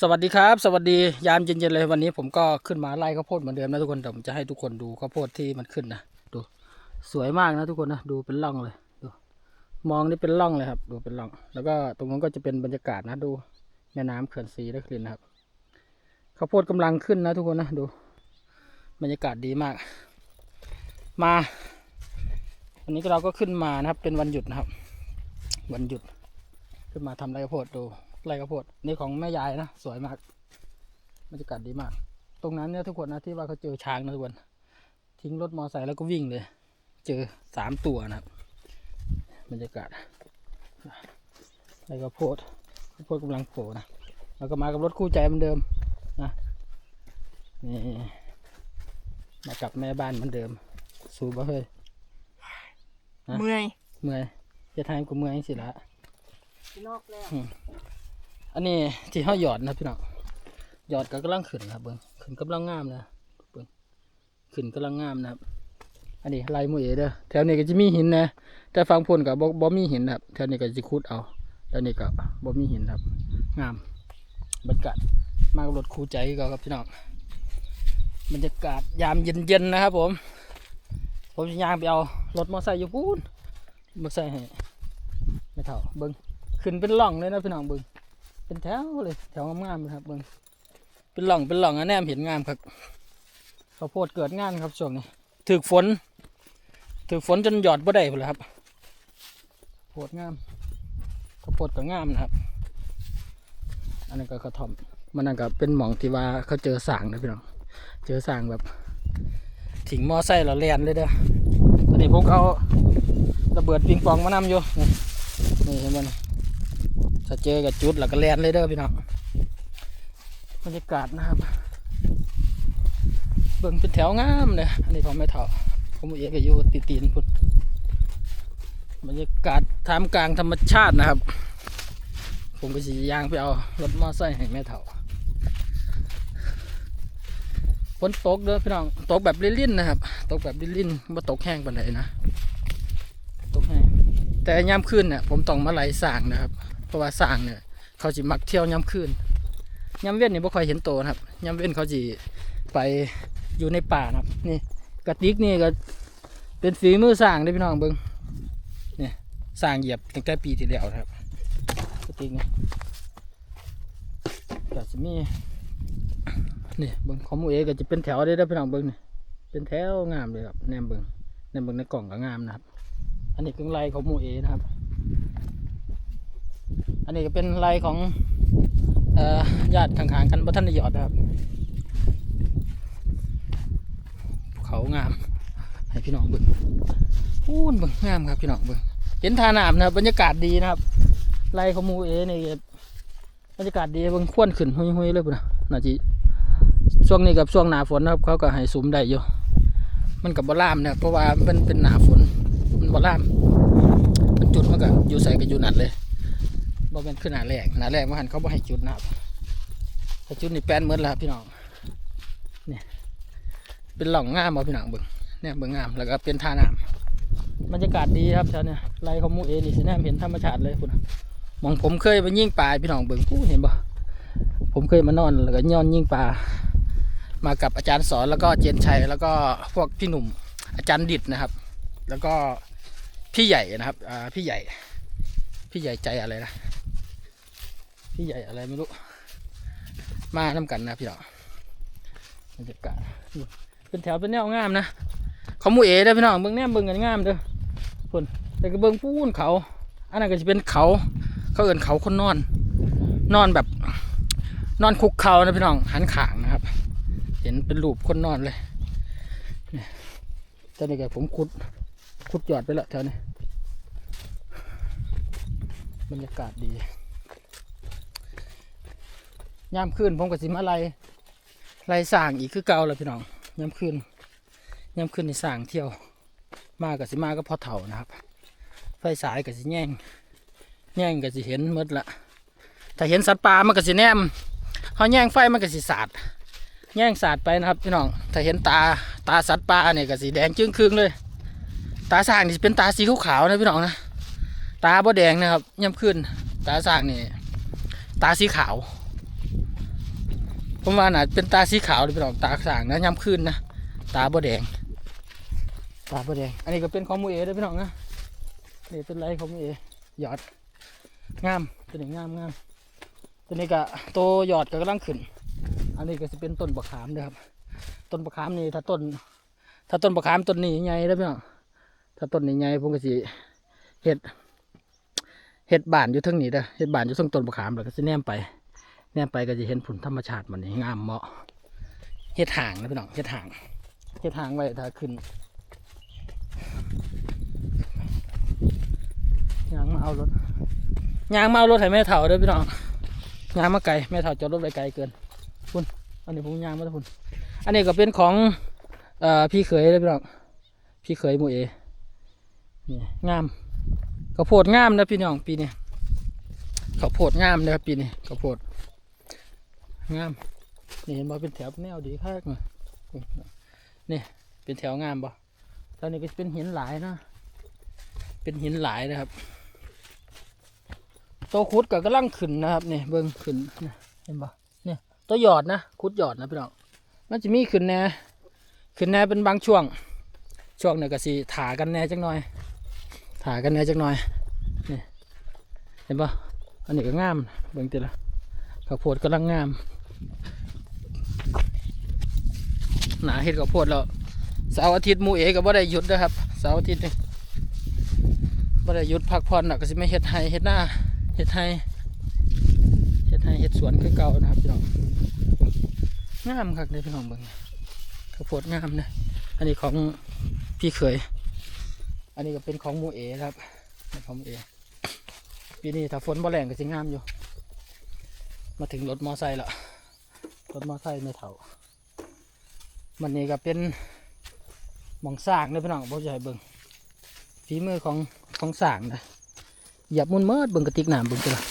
สวัสดีครับ สวัสดียามเย็นๆเลยวันนี้ผมก็ขึ้นมาไล่ข้าวโพดเหมือนเดิมนะทุกคนแต่ผมจะให้ทุกคนดูข้าวโพดที่มันขึ้นนะดูสวยมากนะทุกคนนะดูเป็นร่องเลยดูมองนี่เป็นร่องเลยครับ ดูเป็นร่อง แล้วก็ตรงนั้นก็จะเป็นบรรยากาศนะดูแม่น้ำเขื่อนศรีนครินนะครับข้าวโพดกำลังขึ้นนะทุกคนนะดู บรรยากาศดีมาก มาวันนี้เราก็ขึ้นมานะครับ เป็นวันหยุดนะครับ วันหยุด ขึ้นมาทำไรข้าวโพดดู ไรข้าวโพดนี่ของแม่ยายนะสวยมากบรรยากาศดีมาก ตรงนั้นเนี่ยทุกคนนะที่ว่าเขาเจอช้างนะทุกคนทิ้งรถมอเตอร์ไซค์แล้วก็วิ่งเลย เจอสามตัวนะครับบรรยากาศไรข้าวโพดข้าวโพดกำลังโผล่นะแล้วก็มากับรถคู่ใจเหมือนเดิมนะนี่มากับแม่บ้านเหมือนเดิม สูบบ่เฮ้ยฮะเมื่อยเมื่อยจะทานกูเมื่อยสิละนอกแล้ว อันนี้ที่เขาหยอดนะพี่น้องหยอดก็กำลังขึ้นนะครับเบิ้งขึ้นกำลังงามนะเบิ้งขึ้นกำลังงามนะครับ อันนี้ลายมือเอเด้อแถวนี้ก็จะมีหินนะแต่ฟังพุ่นกับบ่มีหินนะครับแถวนี้ก็จะขุดเอาแถวนี้ก็บ่มีหินครับ งามบรรยากาศมากรถคู่ใจก็ครับพี่น้องบรรยากาศยามเย็นๆนะครับ ผม ผมจะย่างไปเอารถมอเตอร์ไซค์อยู่พูนมอเตอร์ไซค์ให้ไม่เท่าเบิ้งขึ้นเป็นร่องเลยนะพี่น้องเบิ้ง เป็นแถวเลย แถวงามๆเลยครับเบิ่งเป็นหล่องเป็นหล่องอะแนมเห็นงามครับข้าวโพดเกิดงานครับช่วงนี้ถึกฝนถึกฝนจนหยอดบ่ได้เลยครับโพดงามข้าวโพดก็งามนะครับ อันนี้ก็กระท่อมมันนั่นก็เป็นหม่องที่ว่าเขาเจอสางนะพี่น้องเจอสางแบบถิงมอไซค์เราเลียนเลยเด้อตอนนี้ผมเอาระเบิดปิงปองมานำอยู่นี่เห็นมัน ถ้าเจอกับจุดแล้วก็แลนเลยเด้อพี่น้องบรรยากาศนะครับเบิ่งเป็นแถวงามเลยอันนี้ของไม่เท่าผมเอกอยู่ตีตีนพุ่นบรรยากาศท่ามกลางธรรมชาตินะครับ ผมก็สียางไปเอารถมอไซค์ให้แม่เท่าฝนตกเด้อพี่น้องตกแบบลิ่นๆนะครับ ตกแบบลิ่นๆม่ตกแห้งปานใดนะ ตกแห้งแต่ยามคืนเนี่ยผมต้องมาไหลสางนะครับ ราะว่าสร้างเนี่ยเขาจิมักเที่ยวย้ำคืนย้ำเว้นนี่บ่ค่อยเห็นโตนะครับย้ำเว้นเขาจิไปอยู่ในป่านะครับ นี่กระติกนี่ก็เป็นฝีมือสร้างเด้พี่น้องเบิ้งเนี่ยสร้างเหยียบตั้งแต่ปีที่แล้วนะครับกระติกนี่ก็จะมีนี่เบิ้งของมูเอก็จะเป็นแถวเด้อเด้พี่น้องเบิ้งนี่เป็นแถวงามเลยครับแนมเบิ้งแนมเบิ้งในกล่องก็งามนะครับ อันนี้คือลายของมูเอนะครับ อันนี้ก็เป็นลายของญาติข้างๆกันบัท่านหยอดนะครับเขางาม ให้พี่น้องเบิ่งพูนเบิ่งงามครับพี่น้องเบิ่งเห็นทาน้ำนะครับ บรรยากาศดีนะครับลายของมูเอนี่บรรยากาศดีเบิ่งควนขึ้นหุยๆเลยปุ่นนะนาจีช่วงนี้กับช่วงหนาฝนนะครับ เขาก็ให้สุมได้อยู่มันกับบล่ามนะครับเพราะว่ามันเป็นหนาฝน มันบล่าม มันจุดมันก็อยู่ใส่กับอยู่นัดเลย บ่เป็นขึ้นหนาแรกหนาแรกมาหันเขาบ่ให้จุดนะครับถ้าจุดนี่แป้นเหมือนแล้วครับพี่น้องเนี่ยเป็นหล่องงามบ่พี่น้องเบิ่งเนี่ยเบิ่งงามแล้วก็เป็นท่าน้ำบรรยากาศดีครับแถวเนี่ยไรเขาหมูเอนี่สิแนมเห็นธรรมชาติเลยคุณมองผมเคยไปยิงปลาพี่น้องเบิ่งผู้เห็นบ่ผมเคยมานอนแล้วก็ย้อนยิงปลามากับอาจารย์สอนแล้วก็เจนชัยแล้วก็พวกพี่หนุ่มอาจารย์ดิดนะครับ แล้วก็พี่ใหญ่นะครับอ่าพี่ใหญ่ พี่ใหญ่ใจอะไรนะ พี่ใหญ่อะไรไม่รู้ มาน้ำกันนะพี่น้องบรรยากาศเป็นแถวเป็นแนวงามนะเขาหมูเอ๋เด้อพี่น้องเบิ่งแนมเบิ่งกันงามเด้อพุ่นแต่ก็เบิ่งพูนเขา อันนั้นก็จะเป็นเขา เขาเอินเขาคนนอน นอนแบบนอนคุกเขานะพี่น้องหันขางนะครับ เห็นเป็นรูปคนนอนเลยตอนนี้แกผมขุดขุดยอดไปแล้วแถวนี้บรรยากาศดี ยามคืนผมกับสิมาไล่ไล่สร้างอีกคือเก่าแล้วพี่น้องยามคืนยามคืนในสร้างเที่ยว มากับสิมาก็พอเถ่านะครับ ไฟสายกับสิแย่งแย่งกับสิเห็นหมดละถ้าเห็นสัตว์ป่ามันก็สิแนมเขาแย่งไฟมันก็สิสาดแย่งสาดไปนะครับพี่น้องถ้าเห็นตาตาสัตว์ป่าเนี่ยก็สีแดงจึ้งครึ่งเลย ตาสางนี่เป็นตาสีขาวๆนะพี่น้องนะตาบ่แดงนะครับย่ำขึ้น ตาสางนี่ตาสีขาว ผมว่าน่าเป็นตาสีขาวหรือเป็นออกตาสางนะย้ำคืนนะตาบ่แดง ตาบ่แดง อันนี้ก็เป็นของหมูเอเด้อพี่น้องนะนี่เป็นไรของหมูเอหยอดงามตัวนี้งามงามตัวนี้ก็โตหยอดก็กำลังขึ้น อันนี้ก็จะเป็นต้นบะขามนะครับ ต้นบะขามนี่ถ้าต้น ถ้าต้นบะขามต้นนี้ใหญ่แล้วพี่น้องถ้าต้นนี้ใหญ่ผมก็สิเห็ดเห็ดบานอยู่เทั้งนี้เด้อเห็ดบานอยู่เทั้งต้นบะขามแล้วก็สิแนมไป แนมไปก็จะเห็นผลธรรมชาติมันนี่งามเหมาะเห็ดห่างนะพี่น้องเห็ดห่างเห็ดห่างไว้ถ้าขึ้นยางมาเอารถยางมาเอารถให้แม่เฒ่าเด้อพี่น้องยางมาไกลแม่เฒ่าจอดรถไปไกลเกินคุณอันนี้ผมยางมาแล้วคุณอันนี้ก็เป็นของเอ่อพี่เขยเลยพี่น้องพี่เขยหมูเอนี่งามข้าวโพดงามนะพี่น้องปีนี้ข้าวโพดงามนะครับปีนี้ข้าวโพด งามนี่เห็นบ่เป็นแถวแนวดีคักนี่เป็นแถวงามบ่ตอนนี้ก็เป็นหินหลายนะเป็นหินหลายนะครับตัวคุดก็กำลังขึ้นนะครับนี่เบิ่งขึ้นเห็นบ่เนี่ยตัวหยอดนะคุดหยอดนะพี่น้องมันจะมีขึ้นแน่ขึ้นแน่เป็นบางช่วง ช่วงเนี่ยก็สิถากันแน่จักหน่อยถากันแน่จักหน่อยนี่เห็นบ่อันนี้ก็งามเบิ่งติละ ข้าวโพดกำลังงาม หนาเห็ดข้าวโพดแล้วเสาร์อาทิตย์มูเอก็บ่ได้หยุดนะครับเสาร์อาทิตย์นี่บ่ได้หยุดพักผ่อนน่ะก็สิไม่เฮ็ดไห้เฮ็ดหน้าเฮ็ดไห้เฮ็ดไห้เฮ็ดสวนคือเก่านะครับพี่น้องงามคักเลยพี่น้องเบิ่งข้าวโพดงามนะอันนี้ของพี่เขยอันนี้ก็เป็นของมูเอครับของมูเอปีนี้ถ้าฝนบ่แรงก็สิงามอยู่ มาถึงรถมอไซค์ละรถมอไซค์ไม่เท่ามันนี่ก็เป็นมองสางเลยพี่น้องพ่อจะให้เบิ่งฝีมือของของสางนะหยียบมุนเมิดเบิ่งกระติกน้ำเบิ่งตัวละ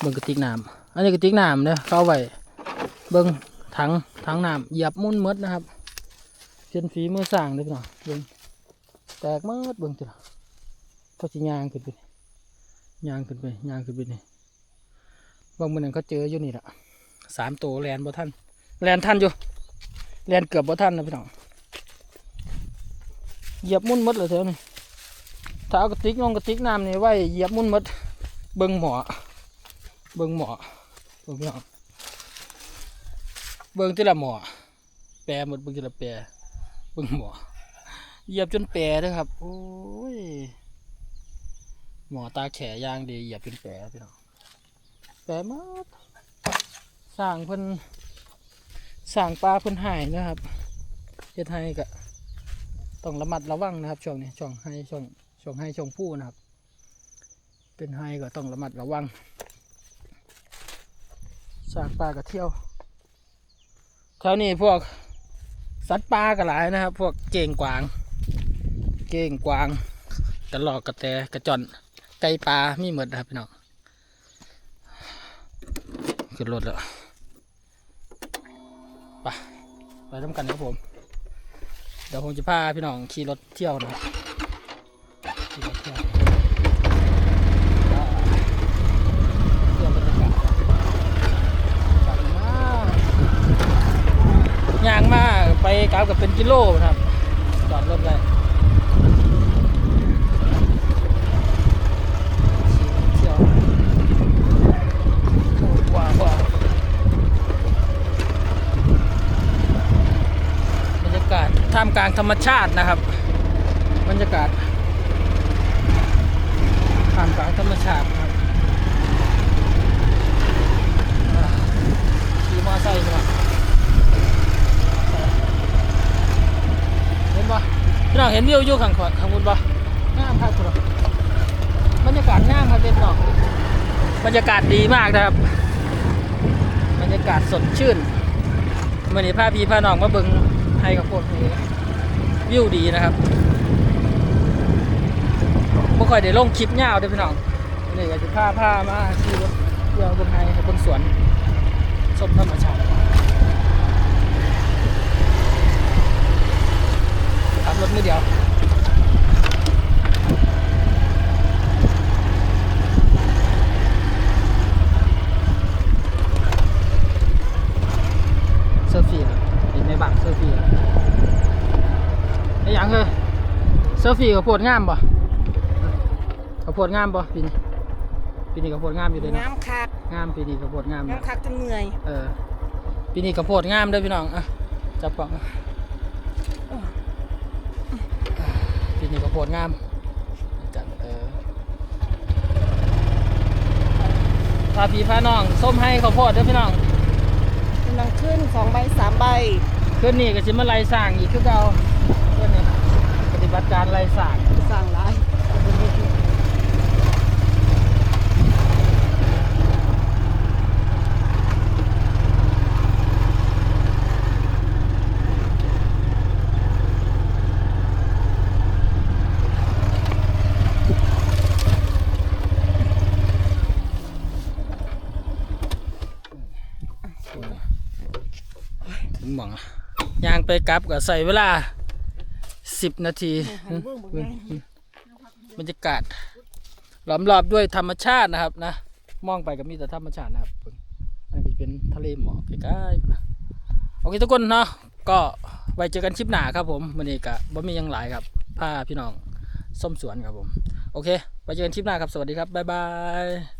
เบิ่งกระติกน้ำอันนี้กระติกน้ำเนี่ยเข้าไว้เบิ่งถังถังน้ำหยียบมุนเมิดนะครับเป็นฝีมือสางเลยพี่น้องเบิ่งแตกเมิดเบิ่งตัวละก็จะยางขึ้นไปยางขึ้นไปยางขึ้นไปนี่ บางมือนั้นเขาเจออยู่นี่แหละสามตัวแลนบ่ท่านแลนท่านอยู่แลนเกือบบ่ท่านนะพี่น้องเหยียบมุ่นมดเลยเท่านี้ถ้าเอากระติกลงกระติกน้ำนี่ไว้เหยียบมุ่นมดเบิ่งหมอเบิ่งหมอเบิ่งพี่น้องเบิ่งที่ละหมอแปรหมดเบิ่งที่ละแปรเบิ่งหมอเหยียบจนแปรเลยครับ โอ้ยหมอตาแขยางดีเหยียบจนแปรพี่น้อง แปลมาสร้างเพิ่นสร้างปลาเพิ่นหายนะครับเฮ็ดให้ก็ต้องระมัดระวังนะครับช่วงนี้ช่วงให้ช่วงช่วงให้ช่วงผู้นะครับ เป็นให้ก็ต้องระมัดระวังสร้างปลาก็เที่ยวแถวนี้พวกสัตว์ป่าก็หลายนะครับ พวกเก่งกวาง เก่งกวางกระหลอกกระแตกระจอนไก่ปลามีหมดนะครับพี่น้อง ขึ้นรถแล้วไปไปทำกันครับผม เดี๋ยวผมจะพาพี่น้องขี่รถเที่ยวนะขี่รถเที่ยวเที่ยวบรรยากาศกลับมาย่างมาไปกลับกับเป็นกิโลนะครับจอดรถเลยขี่รถเที่ยว ว้าวว้าวบรรยากาศท่าม กลางธรรมชาตินะครับ บรรยากาศท่ามกลางธรรมชาติครับขี่มอไซค์ใช่ไหมเห็นปะพี่น้องเห็นวิวอยู่ข้างขวาข้างบนปะงามครับคุณบรรยากาศงามครับเด็ดน้องบรรยากาศดีมากนะครับ บรรยากาศสดชื่นเมื่อนี้พาพี่พาน้องมาเบิงให้กับพวกนี้ วิวดีนะครับบ่ค่อยได้ลงคลิปยาวเด้อพี่น้องวันนี้ก็จะพาพามาที่รถเที่ยวบนไฮบนสวนชมธรรมชาติขับรถไม่เดียว ซลฟี่ข้าวโพดงามบ่ข้าวโพดงามบ่ปีนี้ปีนี้ข้าวโพดงามอยู่เลยเนาะน้ำคักงามปีนี้ข้าวโพดงามอยู่น้ำคักจนเหนื่อยเออปีนี้ข้าวโพดงามเด้อพี่น้องอะจับกล่องอะปีนี้ข้าวโพดงามจัดเออพาพี่พาน้องส้มให้ข้าวโพดเด้อพี่น้องกำลังขึ้นสองใบสามใบคืนนี้ก็สิมาไล่สร้างอีกคือเก่าเพื่อนนี่ป ฏิบัติการไล่สร้างสั่งหลายถึงหมองอะย่างไปกลับก็ใส่เวลา สิบนาทีหันเบื้องบนไงบรรยากาศล้อมรอบด้วยธรรมชาตินะครับนะมองไปก็มีแต่ธรรมชาตินะครับเพิ่งอันนี้เป็นทะเลหมอกใกล้ๆนะโอเคทุกคนเนาะก็ไว้เจอกันคลิปหน้าครับผมวันนี้ก็บ่มีหยังหลายครับพาพี่น้องส้มสวนครับผม โอเค ไว้เจอกันคลิปหน้าครับ สวัสดีครับ บ๊ายบาย